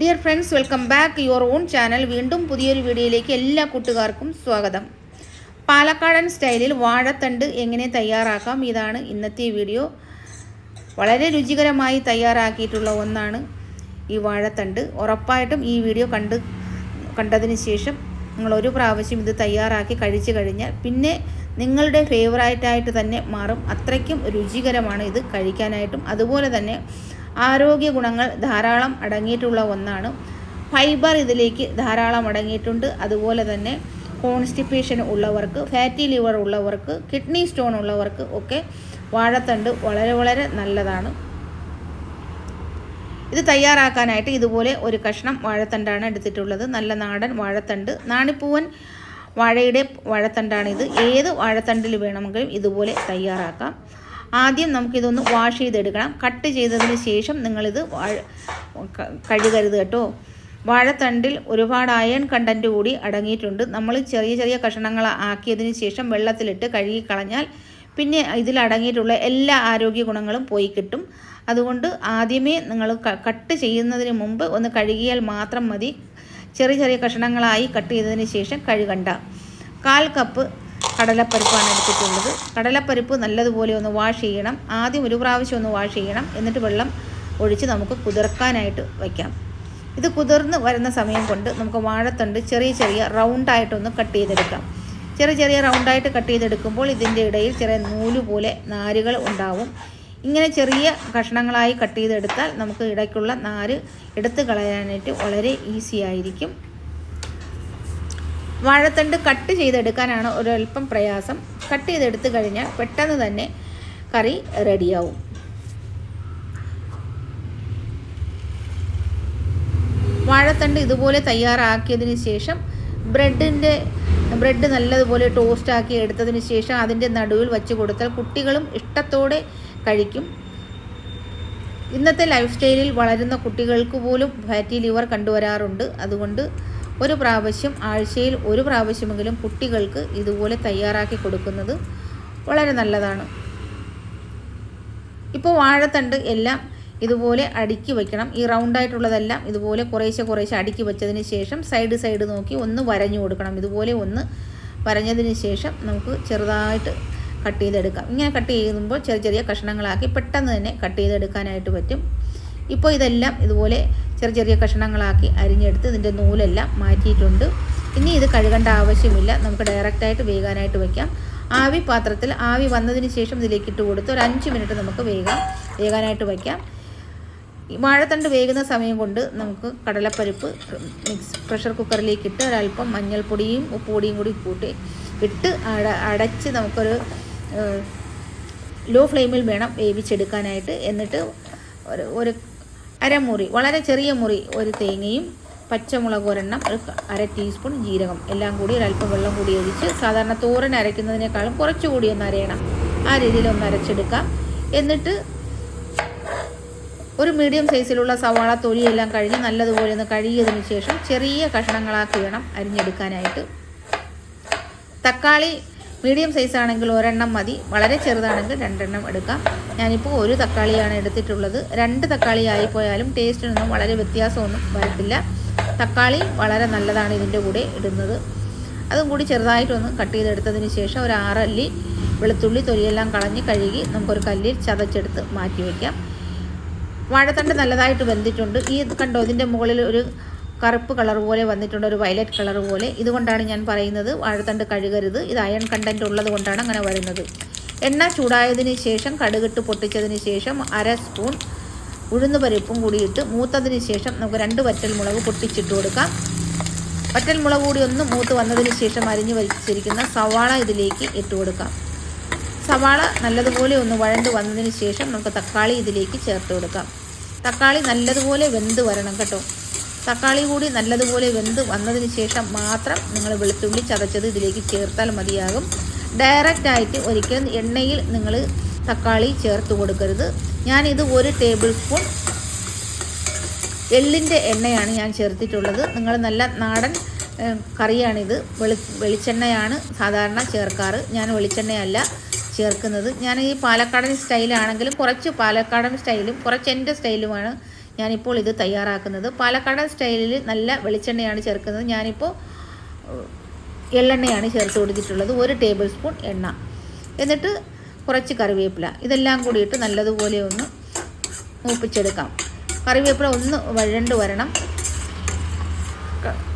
Dear friends welcome back your own channel വീണ്ടും പുതിയൊരു വീഡിയോയിലേക്ക് എല്ലാ കൂട്ടുകാർക്കും സ്വാഗതം. പാലക്കാടൻ സ്റ്റൈലിൽ വാഴത്തണ്ട് എങ്ങനെ തയ്യാറാക്കാം? ഇതാണ് ഇന്നത്തെ വീഡിയോ. വളരെ രുചികരമായി തയ്യാറാക്കിയിട്ടുള്ള ഒന്നാണ് ഈ വാഴത്തണ്ട്. ഉറപ്പായിട്ടും ഈ വീഡിയോ കണ്ട് കണ്ടതിന് ശേഷം നിങ്ങൾ ഒരു പ്രാവശ്യം ഇത് തയ്യാറാക്കി കഴിച്ചു കഴിഞ്ഞാൽ പിന്നെ നിങ്ങളുടെ ഫേവറേറ്റായിട്ട് തന്നെ മാറും. അത്രയ്ക്കും രുചികരമാണ് ഇത് കഴിക്കാനായിട്ടും. അതുപോലെ തന്നെ ആരോഗ്യ ഗുണങ്ങൾ ധാരാളം അടങ്ങിയിട്ടുള്ള ഒന്നാണ്. ഫൈബർ ഇതിലേക്ക് ധാരാളം അടങ്ങിയിട്ടുണ്ട്. അതുപോലെ തന്നെ കോൺസ്റ്റിപ്പേഷൻ ഉള്ളവർക്ക് ഫാറ്റി ലിവർ ഉള്ളവർക്ക് കിഡ്നി സ്റ്റോൺ ഉള്ളവർക്ക് ഒക്കെ വാഴത്തണ്ട് വളരെ വളരെ നല്ലതാണ്. ഇത് തയ്യാറാക്കാനായിട്ട് ഇതുപോലെ ഒരു കഷ്ണം വാഴത്തണ്ടാണ് എടുത്തിട്ടുള്ളത്. നല്ല നാടൻ വാഴത്തണ്ട്. നാണിപ്പൂവൻ വാഴയുടെ വാഴത്തണ്ടാണിത്. ഏത് വാഴത്തണ്ടിൽ വേണമെങ്കിലും ഇതുപോലെ തയ്യാറാക്കാം. ആദ്യം നമുക്കിതൊന്ന് വാഷ് ചെയ്തെടുക്കണം. കട്ട് ചെയ്തതിന് ശേഷം നിങ്ങളിത് കഴുകരുത് കേട്ടോ. വാഴത്തണ്ടിൽ ഒരുപാട് അയൺ കണ്ടന്റ് കൂടി അടങ്ങിയിട്ടുണ്ട്. നമ്മൾ ചെറിയ ചെറിയ കഷണങ്ങൾ ആക്കിയതിന് ശേഷം വെള്ളത്തിലിട്ട് കഴുകി കളഞ്ഞാൽ പിന്നെ ഇതിൽ അടങ്ങിയിട്ടുള്ള എല്ലാ ആരോഗ്യ ഗുണങ്ങളും പോയി കിട്ടും. അതുകൊണ്ട് ആദ്യമേ നിങ്ങൾ കട്ട് ചെയ്യുന്നതിന് മുമ്പ് ഒന്ന് കഴുകിയാൽ മാത്രം മതി. ചെറിയ ചെറിയ കഷണങ്ങളായി കട്ട് ചെയ്തതിന് ശേഷം കഴുകണ്ട. കാൽ കപ്പ് കടലപ്പരിപ്പാണ് എടുത്തിട്ടുള്ളത്. കടലപ്പരിപ്പ് നല്ലതുപോലെ ഒന്ന് വാഷ് ചെയ്യണം. ആദ്യം ഒരു പ്രാവശ്യം ഒന്ന് വാഷ് ചെയ്യണം. എന്നിട്ട് വെള്ളം ഒഴിച്ച് നമുക്ക് കുതിർക്കാനായിട്ട് വയ്ക്കാം. ഇത് കുതിർന്ന് വരുന്ന സമയം കൊണ്ട് നമുക്ക് വാഴത്തണ്ട് ചെറിയ ചെറിയ റൗണ്ടായിട്ടൊന്ന് കട്ട് ചെയ്തെടുക്കാം. ചെറിയ ചെറിയ റൗണ്ടായിട്ട് കട്ട് ചെയ്തെടുക്കുമ്പോൾ ഇതിന്റെ ഇടയിൽ ചെറിയ നൂൽ പോലെ നാരുകൾ ഉണ്ടാവും. ഇങ്ങനെ ചെറിയ കഷ്ണങ്ങളായി കട്ട് ചെയ്തെടുത്താൽ നമുക്ക് ഇടയ്ക്കുള്ള നാര് എടുത്തു കളയാനായിട്ട് വളരെ ഈസി ആയിരിക്കും. വാഴത്തണ്ട് കട്ട് ചെയ്തെടുക്കാനാണ് ഒരല്പം പ്രയാസം. കട്ട് ചെയ്തെടുത്തു കഴിഞ്ഞാൽ പെട്ടെന്ന് തന്നെ കറി റെഡിയാവും. വാഴത്തണ്ട് ഇതുപോലെ തയ്യാറാക്കിയതിന് ശേഷം ബ്രെഡിന്റെ ബ്രെഡ് നല്ലതുപോലെ ടോസ്റ്റാക്കി എടുത്തതിന് ശേഷം അതിന്റെ നടുവിൽ വച്ച് കൊടുത്താൽ കുട്ടികളും ഇഷ്ടത്തോടെ കഴിക്കും. ഇന്നത്തെ ലൈഫ് സ്റ്റൈലിൽ വളരുന്ന കുട്ടികൾക്ക് പോലും ഫാറ്റി ലിവർ കണ്ടുവരാറുണ്ട്. അതുകൊണ്ട് ഒരു പ്രാവശ്യം ആഴ്ചയിൽ ഒരു പ്രാവശ്യമെങ്കിലും കുട്ടികൾക്ക് ഇതുപോലെ തയ്യാറാക്കി കൊടുക്കുന്നത് വളരെ നല്ലതാണ്. ഇപ്പോൾ വാഴത്തണ്ട് എല്ലാം ഇതുപോലെ അടുക്കി വയ്ക്കണം ഈ റൗണ്ടായിട്ടുള്ളതെല്ലാം ഇതുപോലെ കുറേശ്ശെ കുറേശ്ശെ അടുക്കി വെച്ചതിന് ശേഷം സൈഡ് സൈഡ് നോക്കി ഒന്ന് വരഞ്ഞു കൊടുക്കണം. ഇതുപോലെ ഒന്ന് വരഞ്ഞതിന് ശേഷം നമുക്ക് ചെറുതായിട്ട് കട്ട് ചെയ്തെടുക്കാം. ഇങ്ങനെ കട്ട് ചെയ്യുമ്പോൾ ചെറിയ ചെറിയ കഷ്ണങ്ങളാക്കി പെട്ടെന്ന് തന്നെ കട്ട് ചെയ്തെടുക്കാനായിട്ട് പറ്റും. ഇപ്പോൾ ഇതെല്ലാം ഇതുപോലെ ചെറിയ ചെറിയ കഷ്ണങ്ങളാക്കി അരിഞ്ഞെടുത്ത് ഇതിന്റെ നൂലെല്ലാം മാറ്റിയിട്ടുണ്ട്. ഇനി ഇത് കഴുകേണ്ട ആവശ്യമില്ല. നമുക്ക് ഡയറക്റ്റായിട്ട് വേകാനായിട്ട് വയ്ക്കാം ആവി പാത്രത്തിൽ ആവി വന്നതിന് ശേഷം ഇതിലേക്ക് ഇട്ട് കൊടുത്ത് ഒരു അഞ്ച് മിനിറ്റ് നമുക്ക് വേഗം വേകാനായിട്ട് വയ്ക്കാം വാഴത്തണ്ട് വേകുന്ന സമയം കൊണ്ട് നമുക്ക് കടലപ്പരിപ്പ് മിക്സ് പ്രഷർ കുക്കറിലേക്ക് ഇട്ട് ഒരല്പം മഞ്ഞൾപ്പൊടിയും ഉപ്പുപൊടിയും കൂടി കൂട്ടി ഇട്ട് അട അടച്ച് നമുക്കൊരു ലോ ഫ്ലെയിമിൽ വേണം വേവിച്ചെടുക്കാനായിട്ട്. എന്നിട്ട് ഒരു ഒരു അരമുറി വളരെ ചെറിയ മുറി ഒരു തേങ്ങയും പച്ചമുളക് ഒരെണ്ണം ഒരു അര ടീസ്പൂൺ ജീരകം. എല്ലാം കൂടി ഒരല്പം വെള്ളം കൂടി ഒഴിച്ച് സാധാരണ തോരൻ അരയ്ക്കുന്നതിനേക്കാളും കുറച്ചുകൂടി ഒന്ന് അരയണം. ആ രീതിയിൽ ഒന്ന് അരച്ചെടുക്കാം. എന്നിട്ട് ഒരു മീഡിയം സൈസിലുള്ള സവാള തൊലിയെല്ലാം കഴിഞ്ഞ് നല്ലതുപോലെ ഒന്ന് കഴുകിയതിന് ശേഷം ചെറിയ കഷ്ണങ്ങളാക്കി വേണം അരിഞ്ഞെടുക്കാനായിട്ട്. തക്കാളി മീഡിയം സൈസ് ആണെങ്കിൽ ഒരെണ്ണം മതി. വളരെ ചെറുതാണെങ്കിൽ രണ്ടെണ്ണം എടുക്കാം. ഞാനിപ്പോൾ ഒരു തക്കാളിയാണ് എടുത്തിട്ടുള്ളത്. രണ്ട് തക്കാളി ആയിപ്പോയാലും ടേസ്റ്റിനൊന്നും വളരെ വ്യത്യാസമൊന്നും വരത്തില്ല. തക്കാളി വളരെ നല്ലതാണ് ഇതിന്റെ കൂടെ ഇടുന്നത്. അതും കൂടി ചെറുതായിട്ടൊന്ന് കട്ട് ചെയ്തെടുത്തതിന് ശേഷം ഒരു ആറല്ലി വെളുത്തുള്ളി തൊലിയെല്ലാം കളഞ്ഞ് കഴുകി നമുക്കൊരു കല്ലിൽ ചതച്ചെടുത്ത് മാറ്റി വയ്ക്കാം. വാഴത്തണ്ട് നല്ലതായിട്ട് വെന്തിട്ടുണ്ട്. ഈ കണ്ടോ ഇതിന്റെ മുകളിൽ ഒരു കറുപ്പ് കളർ പോലെ വന്നിട്ടുണ്ട് ഒരു വയലറ്റ് കളർ പോലെ. ഇതുകൊണ്ടാണ് ഞാൻ പറയുന്നത് വാഴത്തണ്ട് കഴുകരുത്. ഇത് അയൺ കണ്ടന്റ് ഉള്ളത് കൊണ്ടാണ് അങ്ങനെ വരുന്നത്. എണ്ണ ചൂടായതിന് ശേഷം കടുകിട്ട് പൊട്ടിച്ചതിന് ശേഷം അര സ്പൂൺ ഉഴുന്ന് പരിപ്പും കൂടിയിട്ട് മൂത്തതിന് ശേഷം നമുക്ക് രണ്ട് വറ്റൽ മുളക് പൊട്ടിച്ചിട്ട് കൊടുക്കാം. വറ്റൽ മുളക് കൂടി ഒന്ന് മൂത്ത് വന്നതിന് ശേഷം അരിഞ്ഞു വലിച്ചിരിക്കുന്ന സവാള ഇതിലേക്ക് ഇട്ട് കൊടുക്കാം. സവാള നല്ലതുപോലെ ഒന്ന് വഴണ്ട് വന്നതിന് ശേഷം നമുക്ക് തക്കാളി ഇതിലേക്ക് ചേർത്ത് കൊടുക്കാം. തക്കാളി നല്ലതുപോലെ വെന്ത് വരണം കേട്ടോ. തക്കാളി കൂടി നല്ലതുപോലെ വെന്ത് വന്നതിന് ശേഷം മാത്രം നിങ്ങൾ വെളുത്തുള്ളി ചതച്ചത് ഇതിലേക്ക് ചേർത്താൽ മതിയാകും. ഡയറക്റ്റ് ആയിട്ട് ഒരിക്കലും എണ്ണയിൽ നിങ്ങൾ തക്കാളി ചേർത്ത് കൊടുക്കരുത്. ഞാനിത് ഒരു ടേബിൾ സ്പൂൺ എള്ളിന്റെ എണ്ണയാണ് ഞാൻ ചേർത്തിട്ടുള്ളത്. നിങ്ങൾ നല്ല നാടൻ കറിയാണിത്. വെളി വെളിച്ചെണ്ണയാണ് സാധാരണ ചേർക്കാറ്. ഞാൻ വെളിച്ചെണ്ണയല്ല ചേർക്കുന്നത്. ഞാൻ ഈ പാലക്കാടൻ സ്റ്റൈലാണെങ്കിലും കുറച്ച് പാലക്കാടൻ സ്റ്റൈലും കുറച്ച് എന്റെ സ്റ്റൈലുമാണ് ഞാനിപ്പോൾ ഇത് തയ്യാറാക്കുന്നത്. പാലക്കാടൻ സ്റ്റൈലിൽ നല്ല വെളിച്ചെണ്ണയാണ് ചേർക്കുന്നത്. ഞാനിപ്പോൾ എള്ളെണ്ണയാണ് ചേർത്ത് കൊടുത്തിട്ടുള്ളത്. ഒരു ടേബിൾ സ്പൂൺ എണ്ണ. എന്നിട്ട് കുറച്ച് കറിവേപ്പില. ഇതെല്ലാം കൂടിയിട്ട് നല്ലതുപോലെ ഒന്ന് മൂപ്പിച്ചെടുക്കാം. കറിവേപ്പില ഒന്ന് വഴണ്ട് വരണം.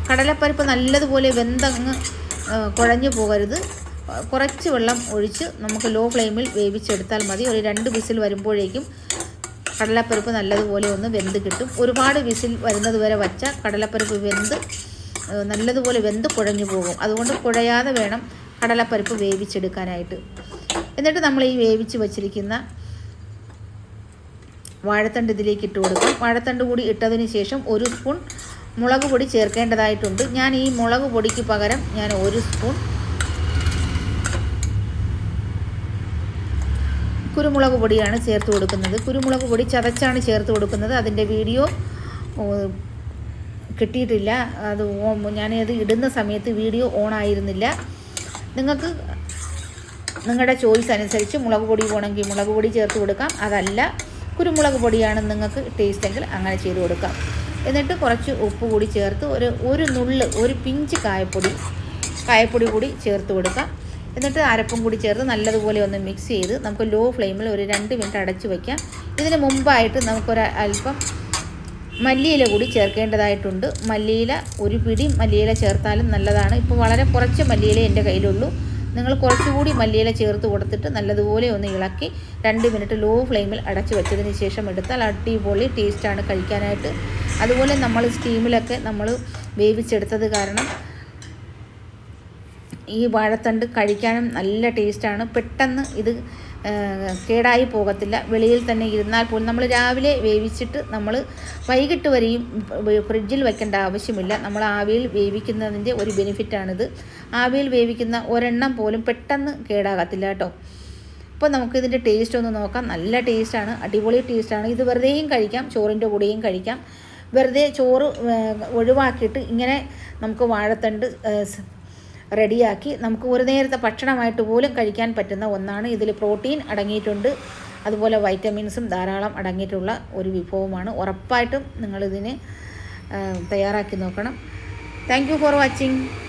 കടലപ്പരിപ്പ് നല്ലതുപോലെ വെന്തങ്ങ് കുഴഞ്ഞു പോകരുത്. കുറച്ച് വെള്ളം ഒഴിച്ച് നമുക്ക് ലോ ഫ്ലെയിമിൽ വേവിച്ചെടുത്താൽ മതി. ഒരു രണ്ട് വിസിൽ വരുമ്പോഴേക്കും കടലപ്പരിപ്പ് നല്ലതുപോലെ ഒന്ന് വെന്ത് കിട്ടും. ഒരുപാട് വിസിൽ വരുന്നത് വരെ വച്ച കടലപ്പരിപ്പ് വെന്ത് നല്ലതുപോലെ വെന്ത് കുഴഞ്ഞു പോകും. അതുകൊണ്ട് കുഴയാതെ വേണം കടലപ്പരിപ്പ് വേവിച്ചെടുക്കാനായിട്ട്. എന്നിട്ട് നമ്മൾ ഈ വേവിച്ച് വച്ചിരിക്കുന്ന വാഴത്തണ്ട് ഇതിലേക്ക് ഇട്ട് കൊടുക്കും. വാഴത്തണ്ട് കൂടി ഇട്ടതിന് ശേഷം ഒരു സ്പൂൺ മുളക് പൊടി ചേർക്കേണ്ടതായിട്ടുണ്ട്. ഞാൻ ഈ മുളക് പൊടിക്ക് പകരം ഞാൻ ഒരു സ്പൂൺ കുരുമുളക് പൊടിയാണ് ചേർത്ത് കൊടുക്കുന്നത്. കുരുമുളക് പൊടി ചതച്ചാണ് ചേർത്ത് കൊടുക്കുന്നത്. അതിന്റെ വീഡിയോ കിട്ടിയിട്ടില്ല. അത് ഞാനത് ഇടുന്ന സമയത്ത് വീഡിയോ ഓൺ ആയിരുന്നില്ല നിങ്ങൾക്ക് നിങ്ങളുടെ ചോയ്സ് അനുസരിച്ച് മുളക് പൊടി വേണമെങ്കിൽ മുളക് പൊടി ചേർത്ത് കൊടുക്കാം. അതല്ല കുരുമുളക് പൊടിയാണ് നിങ്ങൾക്ക് ടേസ്റ്റ് എങ്കിൽ അങ്ങനെ ചെയ്ത് കൊടുക്കാം. എന്നിട്ട് കുറച്ച് ഉപ്പ് കൂടി ചേർത്ത് ഒരു ഒരു നുള്ള് ഒരു പിഞ്ച് കായപ്പൊടി കായപ്പൊടി കൂടി ചേർത്ത് കൊടുക്കാം. എന്നിട്ട് അരപ്പും കൂടി ചേർത്ത് നല്ലതുപോലെ ഒന്ന് മിക്സ് ചെയ്ത് നമുക്ക് ലോ ഫ്ലെയിമിൽ ഒരു രണ്ട് മിനിറ്റ് അടച്ച് വയ്ക്കാം ഇതിന് മുമ്പായിട്ട് നമുക്കൊരു അല്പം മല്ലിയില കൂടി ചേർക്കേണ്ടതായിട്ടുണ്ട്. മല്ലിയില ഒരു പിടി മല്ലിയില ചേർത്താലും നല്ലതാണ്. ഇപ്പോൾ വളരെ കുറച്ച് മല്ലിയില എന്റെ കയ്യിലുള്ളൂ. നിങ്ങൾ കുറച്ചുകൂടി മല്ലിയില ചേർത്ത് കൊടുത്തിട്ട് നല്ലതുപോലെ ഒന്ന് ഇളക്കി രണ്ട് മിനിറ്റ് ലോ ഫ്ലെയിമിൽ അടച്ചു വെച്ചതിന് ശേഷം എടുത്താൽ അടിപൊളി ടേസ്റ്റാണ് കഴിക്കാനായിട്ട്. അതുപോലെ നമ്മൾ സ്റ്റീമിലൊക്കെ നമ്മൾ വേവിച്ചെടുത്തത് കാരണം ഈ വാഴത്തണ്ട് കഴിക്കാനും നല്ല ടേസ്റ്റാണ്. പെട്ടെന്ന് ഇത് കേടായി പോകത്തില്ല. വെളിയിൽ തന്നെ ഇരുന്നാൽ പോലും നമ്മൾ രാവിലെ വേവിച്ചിട്ട് നമ്മൾ വൈകിട്ട് വരെയും ഫ്രിഡ്ജിൽ വെക്കേണ്ട ആവശ്യമില്ല. നമ്മൾ ആവിയിൽ വേവിക്കുന്നതിന്റെ ഒരു ബെനിഫിറ്റാണിത്. ആവിയിൽ വേവിക്കുന്ന ഒരെണ്ണം പോലും പെട്ടെന്ന് കേടാകത്തില്ല കേട്ടോ. അപ്പോൾ നമുക്കിതിന്റെ ടേസ്റ്റ് ഒന്ന് നോക്കാം. നല്ല ടേസ്റ്റാണ് അടിപൊളി ടേസ്റ്റാണ്. ഇത് വെറുതെയും കഴിക്കാം ചോറിന്റെ കൂടെയും കഴിക്കാം. വെറുതെ ചോറ് ഒഴിവാക്കിയിട്ട് ഇങ്ങനെ നമുക്ക് വാഴത്തണ്ട് റെഡിയാക്കി നമുക്ക് ഒരു നേരത്തെ ഭക്ഷണമായിട്ട് പോലും കഴിക്കാൻ പറ്റുന്ന ഒന്നാണ്. ഇതിൽ പ്രോട്ടീൻ അടങ്ങിയിട്ടുണ്ട്. അതുപോലെ വൈറ്റമിൻസും ധാരാളം അടങ്ങിയിട്ടുള്ള ഒരു വിഭവമാണ്. ഉറപ്പായിട്ടും നിങ്ങളിതിന് തയ്യാറാക്കി നോക്കണം. Thank you for watching.